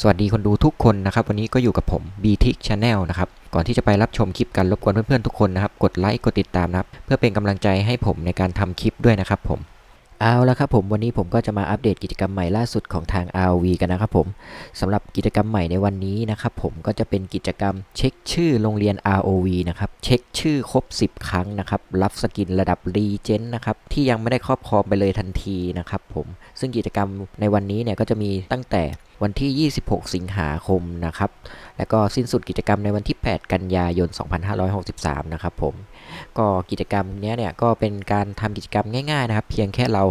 สวัสดีคนดูทุกคนนะครับ วันนี้ก็อยู่กับผม b t i c Channel นะครับ ก่อนที่จะไปรับชมคลิปกันรบกวนเพื่อนๆทุกคนนะครับ กดไลค์กดติดตามนะครับ เพื่อเป็นกำลังใจให้ผมในการทำคลิปด้วยนะครับผม เอาละครับผมวันนี้ผมก็จะมาอัปเดตกิจกรรมใหม่ล่าสุดของทาง RV กันนะครับผมสำหรับกิจกรรมใหม่ในวันนี้นะครับผมก็จะเป็นกิจกรรมเช็คชื่อโรงเรียน ROV นะครับเช็คชื่อครบ 10 ครั้งนะครับรับสกินระดับรีเจนนะครับที่ยังไม่ได้ครอบครองไปเลยทันทีนะครับผมซึ่งกิจกรรมในวันนี้เนี่ยก็จะมีตั้งแต่วันที่ 26 สิงหาคมนะครับ แล้วก็สิ้นสุดกิจกรรมในวันที่ 8 กันยายน 2563 นะครับผม ก็กิจกรรมนี้เนี่ยก็เป็นการทำกิจกรรมง่ายๆนะครับ เพียงแค่เรา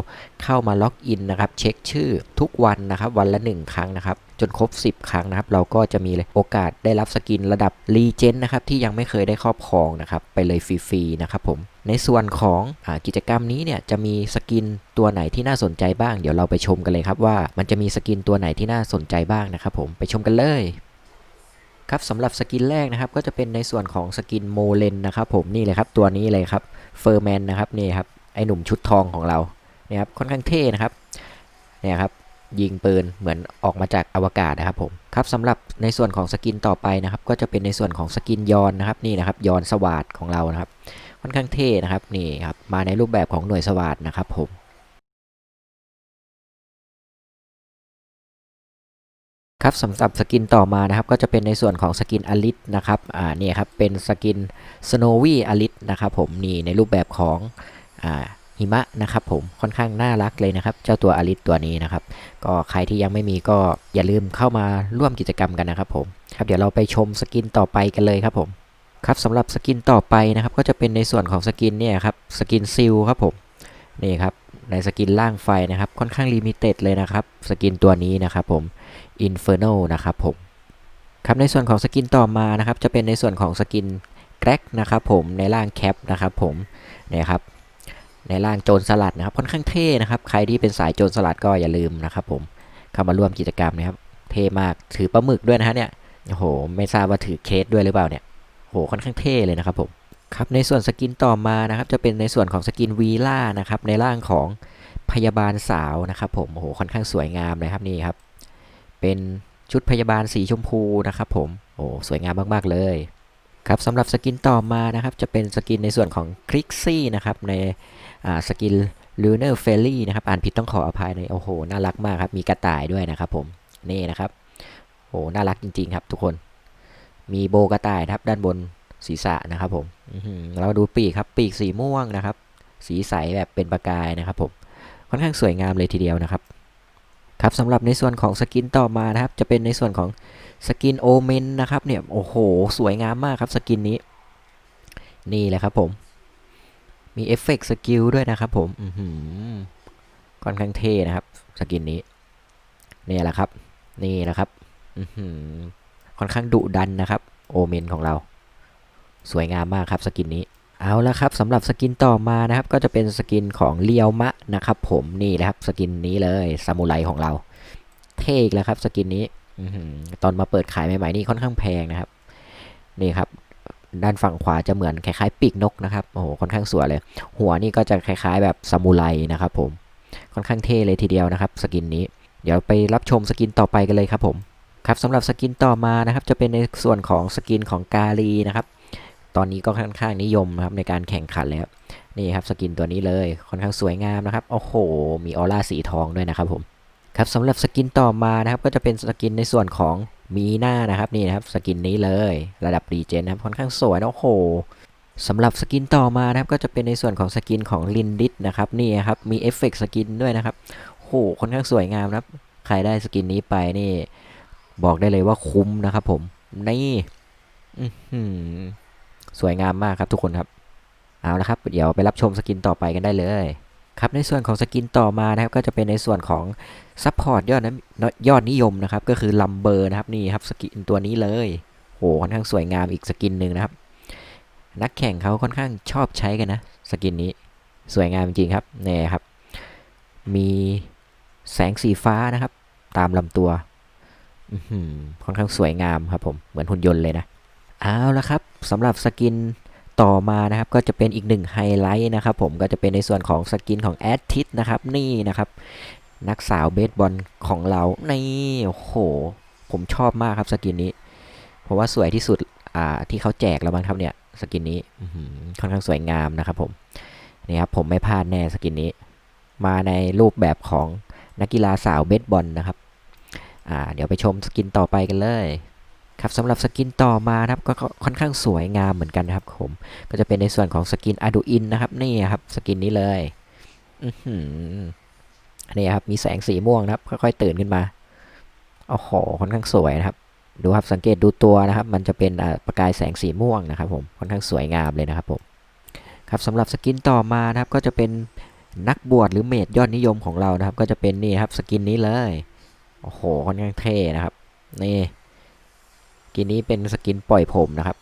เข้ามาล็อกอินนะครับ เช็คชื่อทุกวันนะครับ วันละ 1 ครั้งนะครับจนครบ 10 ครั้งนะครับ เราก็จะมีโอกาสได้รับสกินระดับรีเจนนะครับ ที่ยังไม่เคยได้ครอบครองนะครับ ไปเลยฟรีๆนะครับผม ในส่วนของอกิจกรรมนี้เนี่ยจะมีสกินตัวไหนที่น่าสนใจบ้าง เดี๋ยวเราไปชมกันเลยครับว่ามันจะมีสกินตัวไหนที่น่าสนใจบ้างนะครับผมไปชมกันเลย ครับสำหรับสกินแรกนะครับก็จะเป็นในส่วนของสกินโมเลนนะครับผมนี่เลยครับตัวนี้เลยครับเฟอร์แมนนะครับนี่ครับไอหนุ่มชุดทองของเราเนี่ยครับค่อนข้างเท่นะครับเนี่ยครับยิงปืนเหมือนออกมาจากอวกาศนะครับผมครับสำหรับในส่วนของสกินต่อไปนะครับ ก็จะเป็นในส่วนของสกินยอนนะครับนี่นะครับยอนสวัสดของเรานะครับ ค่อนข้างเท่นะครับนี่ครับมาในรูปแบบของหน่วยสวัสดนะครับผม ครับสำหรับสกินต่อมานะครับก็จะเป็นในส่วนของสกินอลิสนะครับอ่าเนี่ยครับเป็นสกินสโนวี่อลิสนะครับผมนี่ในรูปแบบของอ่าหิมะนะครับผมค่อนข้างน่ารักเลยนะครับเจ้าตัวอลิสตัวนี้นะครับ ก็ใครที่ยังไม่มีก็อย่าลืมเข้ามาร่วมกิจกรรมกันนะครับผมครับเดี๋ยวเราไปชมสกินต่อไปกันเลยครับผมครับสำหรับสกินต่อไปนะครับก็จะเป็นในส่วนของสกินเนี่ยครับสกินซิลครับผมนี่ครับ ในสกินล่างไฟนะครับ ค่อนข้างลิมิเต็ดเลยนะครับ สกินตัวนี้นะครับผม Inferno นะครับผม ครับในส่วนของสกินต่อมานะครับ จะเป็นในส่วนของสกินแกร็กนะครับผม ในร่างแคปนะครับผมเนี่ยครับ ในร่างโจรสลัดนะครับ ค่อนข้างเท่นะครับ ใครที่เป็นสายโจรสลัดก็อย่าลืมนะครับผมเข้ามาร่วมกิจกรรมนะครับ เท่มาก ถือปลาหมึกด้วยนะฮะเนี่ย โอ้โห ไม่ทราบว่าถือเคสด้วยหรือเปล่าเนี่ยโห ค่อนข้างเท่เลยนะครับผม ครับในส่วนสกินต่อมานะครับจะเป็นในส่วนของสกินวีล่านะครับในร่างของพยาบาลสาวนะครับผมโอ้โหค่อนข้างสวยงามเลยครับนี่ครับ เป็นชุดพยาบาลสีชมพูนะครับผมโอ้สวยงามมากๆเลยครับสำหรับสกินต่อมานะครับจะเป็นสกินในส่วนของคลิกซี่นะครับในสกินลูเนอร์เฟลลี่นะครับอ่านผิดต้องขออภัยในโอ้โหน่ารักมากครับมีกระต่ายด้วยนะครับผมนี่นะครับโอ้น่ารักจริงๆครับทุกคน มีโบกระต่ายครับด้านบน ศีรษะนะครับผมเราดูปีกครับปีกสีม่วงนะครับ สีใสแบบเป็นประกายนะครับผมค่อนข้างสวยงามเลยทีเดียวนะครับ ครับสำหรับในส่วนของสกินต่อมานะครับ จะเป็นในส่วนของสกินโอเมนนะครับเนี่ยโอ้โห สวยงามมากครับสกินนี้ นี่แหละครับผม มีเอฟเฟกต์สกิลด้วยนะครับผมอืค่อนข้างเท่นะครับสกินนี้นี่แหละครับ นี่แหละครับอืค่อนข้างดุดันนะครับ โอเมนของเรา สวยงามมากครับสกินนี้เอาละครับสำหรับสกินต่อมานะครับก็จะเป็นสกินของเลียวมะนะครับผมนี่แหละครับสกินนี้เลยซามูไรของเรา เท่อีกแล้วครับสกินนี้อตอนมาเปิดขายใหม่ๆนี่ค่อนข้างแพงนะครับนี่ครับด้านฝั่งขวาจะเหมือนคล้ายๆปีกนกนะครับโอ้โหค่อนข้างสวยเลย หัวนี่ก็จะคล้ายๆ แบบซามูไรนะครับผมค่อนข้างเท่เลยทีเดียวนะครับ สกินนี้ เดี๋ยวไปรับชมสกินต่อไปกันเลยครับผมครับสำหรับสกินต่อมานะครับ จะเป็นในส่วนของสกินของกาลีนะครับ ตอนนี้ก็ค่อนข้างนิยมนะครับในการแข่งขันแล้วนี่ครับสกินตัวนี้เลยค่อนข้างสวยงามนะครับโอ้โห มีออร่าสีทองด้วยนะครับผมครับสำหรับสกินต่อมานะครับก็จะเป็นสกินในส่วนของมีหน้านะครับนี่นะครับสกินนี้เลยระดับรีเจนนะครับค่อนข้างสวยโอ้โหสำหรับสกินต่อมานะครับก็จะเป็นในส่วนของสกินของลินดิสนะครับนี่ครับมีเอฟเฟกต์สกินด้วยนะครับโอ้โหค่อนข้างสวยงามนะครับใครได้สกินนี้ไปนี่ บอกได้เลยว่าคุ้มนะครับผมนี่อื้อหือ สวยงามมากครับทุกคนครับ เอาละครับ เดี๋ยวไปรับชมสกินต่อไปกันได้เลยครับในส่วนของสกินต่อมานะครับก็จะเป็นในส่วนของซัพพอร์ตยอดนะยอดนิยมนะครับก็คือลัมเบอร์นะครับนี่ครับสกินตัวนี้เลยโหค่อนข้างสวยงามอีกสกินหนึ่งนะครับ นักแข่งเขาค่อนข้างชอบใช้กันนะสกินนี้สวยงามจริงครับนี่ครับ มีแสงสีฟ้านะครับ ตามลำตัวอค่อนข้างสวยงามครับผมเหมือนหุ่นยนต์เลยนะเอาละครับ สำหรับสกินต่อมานะครับก็จะเป็นอีกหนึ่งไฮไลท์นะครับผมก็จะเป็นในส่วนของสกินของแอดทิสนะครับนี่นะครับ นักสาวเบสบอลของเรานี่โอ้โห ผมชอบมากครับสกินนี้ เพราะว่าสวยที่สุดอ่าที่เขาแจกแล้วมั้งครับเนี่ยสกินนี้ค่อนข้างสวยงามนะครับผมนี่ครับผมไม่พลาดแน่สกินนี้ มาในรูปแบบของนักกีฬาสาวเบสบอลนะครับอ่าเดี๋ยวไปชมสกินต่อไปกันเลย ครับสำหรับสกินต่อมานะครับก็ค่อนข้างสวยงามเหมือนกันนะครับผมก็จะเป็นในส่วนของสกินอาดูอินนะครับนี่ครับสกินนี้เลยอือหือนี่ครับมีแสงสีม่วงนะครับค่อยๆตื่นขึ้นมาโอ้โหค่อนข้างสวยนะครับดูครับสังเกตดูตัวนะครับ มันจะเป็นอ่าประกายแสงสีม่วงนะครับ ผมค่อนข้างสวยงามเลยนะครับผมครับสำหรับสกินต่อมานะครับ ก็จะเป็นนักบวชหรือเมดยอดนิยมของเรานะครับ ก็จะเป็นนี่ครับสกินนี้เลยโอ้โหค่อนข้างเท่นะครับนี่ กินนี้เป็นสกินปล่อยผมนะครับ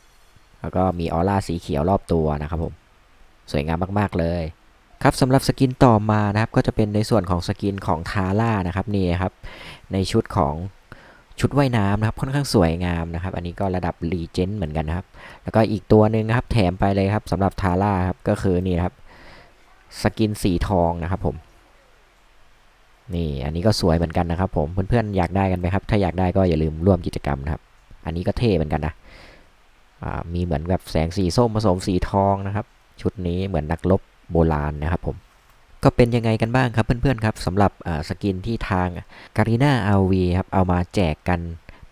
แล้วก็มีออร่าสีเขียวรอบตัวนะครับผม สวยงามมาก ๆ เลย ครับสำหรับสกินต่อมานะครับ ก็จะเป็นในส่วนของสกินของทาร่านะครับนี่ครับ ในชุดของชุดว่ายน้ำนะครับค่อนข้างสวยงามนะครับ อันนี้ก็ระดับรีเจนต์เหมือนกันนะครับ แล้วก็อีกตัวหนึ่งครับแถมไปเลยครับสำหรับทาร่าครับก็คือนี่ครับสกินสีทองนะครับผมนี่อันนี้ก็สวยเหมือนกันนะครับผมเพื่อนๆอยากได้กันไหมครับ ถ้าอยากได้ก็อย่าลืมร่วมกิจกรรมนะครับ อันนี้ก็เท่เหมือนกันนะมีเหมือนแบบแสงสีส้มผสมสีทองนะครับ ชุดนี้เหมือนนักรบโบราณนะครับผมก็เป็นยังไงกันบ้างครับเพื่อนๆครับสำหรับสกินที่ทางการีนาอาวีครับเอามาแจกกัน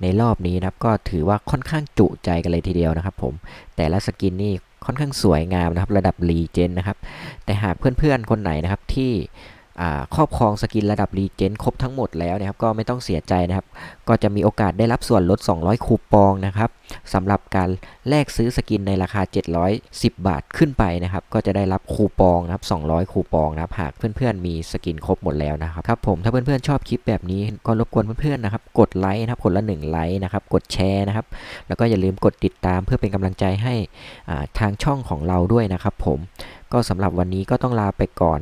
ในรอบนี้นะครับก็ถือว่าค่อนข้างจุใจกันเลยทีเดียวนะครับผมแต่ละสกินนี่ค่อนข้างสวยงามนะครับระดับรีเจนนะครับแต่หากเพื่อนๆคนไหนนะครับที่ ครอบครองสกินระดับรีเจนครบทั้งหมดแล้วนะครับก็ไม่ต้องเสียใจนะครับ ก็จะมีโอกาสได้รับส่วนลด 200 คูปองนะครับสำหรับการแลกซื้อสกินในราคา 710 บาทขึ้นไปนะครับ ก็จะได้รับคูปองนะครับ 200 คูปองนะครับหากเพื่อนๆมีสกินครบหมดแล้วนะครับครับผมถ้าเพื่อนๆชอบคลิปแบบนี้ก็รบกวนเพื่อนๆนะครับกดไลค์นะครับคนละ1ไลค์นะครับกดแชร์นะครับ แล้วก็อย่าลืมกดติดตามเพื่อเป็นกำลังใจให้ทางช่องของเราด้วยนะครับ ผมก็สำหรับวันนี้ก็ต้องลาไปก่อน